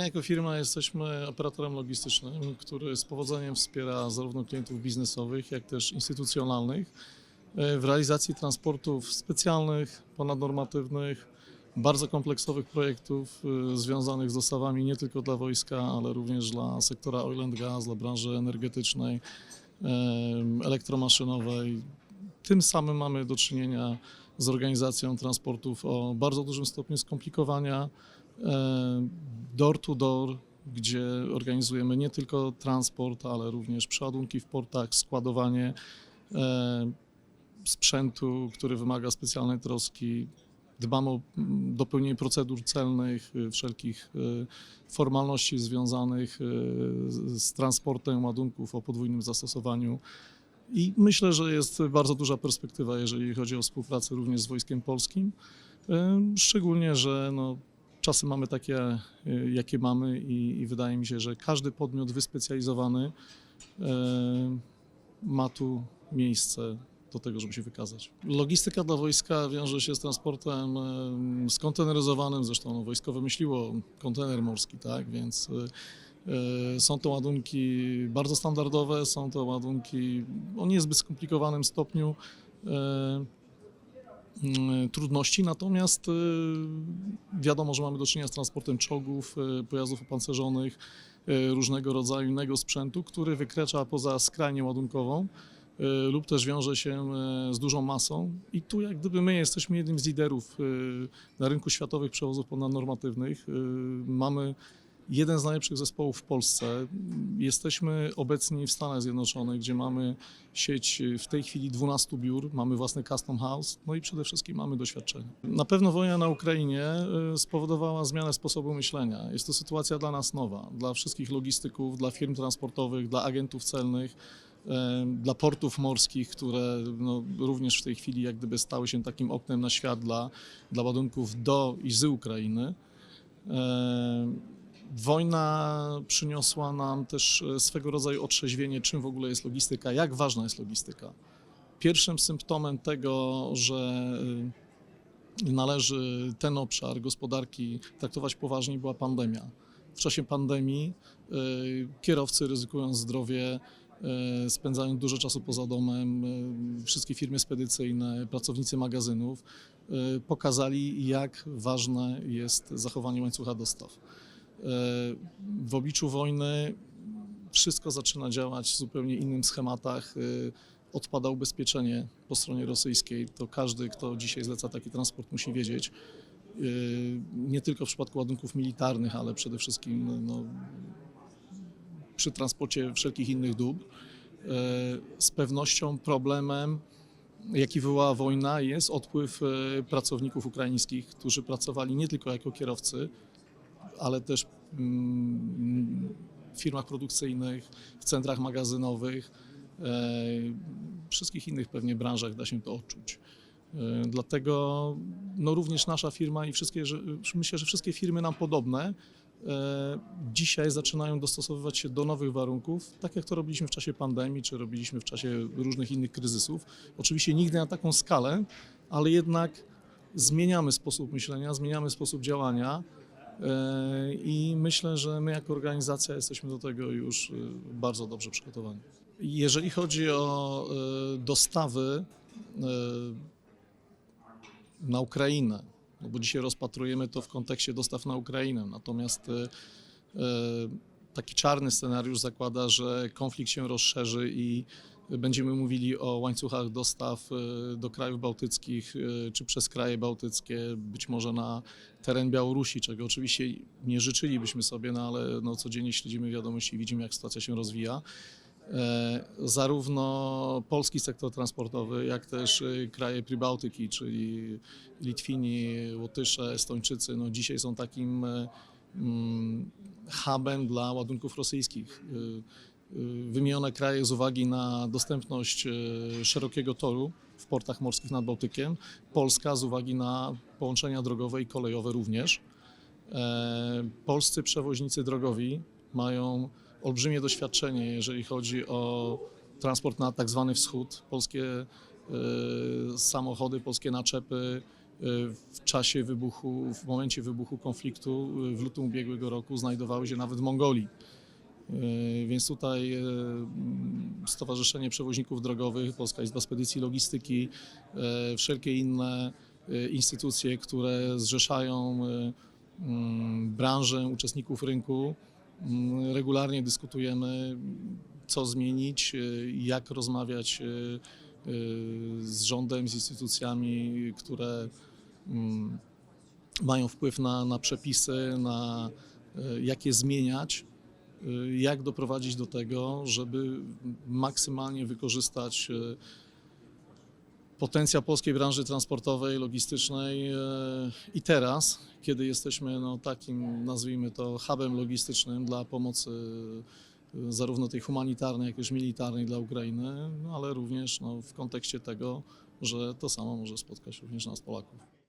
jako firma jesteśmy operatorem logistycznym, który z powodzeniem wspiera zarówno klientów biznesowych, jak też instytucjonalnych e, w realizacji transportów specjalnych, ponadnormatywnych, bardzo kompleksowych projektów e, związanych z dostawami nie tylko dla wojska, ale również dla sektora oil and gas, dla branży energetycznej, elektromaszynowej. Tym samym mamy do czynienia z organizacją transportów o bardzo dużym stopniu skomplikowania, door to door, gdzie organizujemy nie tylko transport, ale również przeładunki w portach, składowanie e, sprzętu, który wymaga specjalnej troski. Dbamy o dopełnienie procedur celnych, y, wszelkich y, formalności związanych y, z- transportem ładunków o podwójnym zastosowaniu. I myślę, że jest bardzo duża perspektywa, jeżeli chodzi o współpracę również z Wojskiem Polskim. Ym, Szczególnie, że no, czasy mamy takie, y, jakie mamy i, i wydaje mi się, że każdy podmiot wyspecjalizowany y, ma tu miejsce do tego, żeby się wykazać. Logistyka dla wojska wiąże się z transportem em, skonteneryzowanym, zresztą wojsko wymyśliło kontener morski, tak, więc są to ładunki bardzo standardowe, są to ładunki o niezbyt skomplikowanym stopniu trudności, natomiast y, wiadomo, że mamy do czynienia z transportem czołgów, y, pojazdów opancerzonych, y, różnego rodzaju innego sprzętu, który wykracza poza skrajnię ładunkową lub też wiąże się z dużą masą. I tu jak gdyby my jesteśmy jednym z liderów na rynku światowych przewozów ponadnormatywnych. Mamy jeden z najlepszych zespołów w Polsce. Jesteśmy obecni w Stanach Zjednoczonych, gdzie mamy sieć y, w tej chwili 12 biur, mamy własny custom house, no i przede wszystkim mamy doświadczenie. Na pewno wojna na Ukrainie y, spowodowała zmianę sposobu myślenia. Jest to sytuacja dla nas nowa, dla wszystkich logistyków, dla firm transportowych, dla agentów celnych, e, dla portów morskich, które no, również w tej chwili jak gdyby stały się takim oknem na świat dla, dla ładunków do i z Ukrainy. E, Wojna przyniosła nam też e, swego rodzaju otrzeźwienie, czym w ogóle jest logistyka, jak ważna jest logistyka. Pierwszym symptomem tego, że y, należy ten obszar gospodarki traktować poważniej, była pandemia. W czasie pandemii y, kierowcy ryzykując zdrowie, spędzają dużo czasu poza domem, wszystkie firmy spedycyjne, pracownicy magazynów pokazali, jak ważne jest zachowanie łańcucha dostaw. W obliczu wojny wszystko zaczyna działać w zupełnie innym schematach. Y, Odpada ubezpieczenie po stronie rosyjskiej. To każdy, kto dzisiaj zleca taki transport, musi wiedzieć. Y, Nie tylko w przypadku ładunków militarnych, ale przede wszystkim no, przy transporcie wszelkich innych dóbr. Y, Z pewnością problemem, jaki wywołała wojna, jest odpływ pracowników ukraińskich, którzy pracowali nie tylko jako kierowcy, ale też mm, w firmach produkcyjnych, w centrach magazynowych, e, wszystkich innych pewnie branżach da się to odczuć. E, Dlatego no również nasza firma i wszystkie, myślę, że wszystkie firmy nam podobne e, dzisiaj zaczynają dostosowywać się do nowych warunków, tak jak to robiliśmy w czasie pandemii, czy robiliśmy w czasie różnych innych kryzysów. Oczywiście nigdy na taką skalę, ale jednak zmieniamy sposób myślenia, zmieniamy sposób działania. E, I myślę, że my jako organizacja jesteśmy do tego już e, bardzo dobrze przygotowani. Jeżeli chodzi o e, dostawy na Ukrainę, no bo dzisiaj rozpatrujemy to w kontekście dostaw na Ukrainę, natomiast taki czarny scenariusz zakłada, że konflikt się rozszerzy i będziemy mówili o łańcuchach dostaw e, do krajów bałtyckich e, czy przez kraje bałtyckie, być może na teren Białorusi, czego oczywiście nie życzylibyśmy sobie, no ale no, codziennie śledzimy wiadomości i widzimy, jak sytuacja się rozwija. E, Zarówno polski sektor transportowy, jak też kraje Pribałtyki, czyli Litwini, Łotysze, Estończycy, no dzisiaj są takim mm, hubem dla ładunków rosyjskich. Wymienione kraje z uwagi na dostępność e, szerokiego toru w portach morskich nad Bałtykiem, Polska z uwagi na połączenia drogowe i kolejowe również. E, Polscy przewoźnicy drogowi mają olbrzymie doświadczenie, jeżeli chodzi o transport na tak zwany wschód. Polskie e, samochody, polskie naczepy w czasie wybuchu, w momencie wybuchu konfliktu w lutym ubiegłego roku znajdowały się nawet w Mongolii. Y, Więc tutaj mm, Stowarzyszenie Przewoźników Drogowych, Polska Izba Spedycji Logistyki, y, wszelkie inne instytucje, które zrzeszają branżę, uczestników rynku, regularnie dyskutujemy, co zmienić, jak rozmawiać z rządem, z instytucjami, które mają wpływ na, na przepisy, na jak je zmieniać, jak doprowadzić do tego, żeby maksymalnie wykorzystać y, potencjał polskiej branży transportowej, logistycznej y, i teraz, kiedy jesteśmy no, takim, nazwijmy to, hubem logistycznym dla pomocy y, zarówno tej humanitarnej, jak i militarnej dla Ukrainy, no, ale również no, w kontekście tego, że to samo może spotkać również nas Polaków.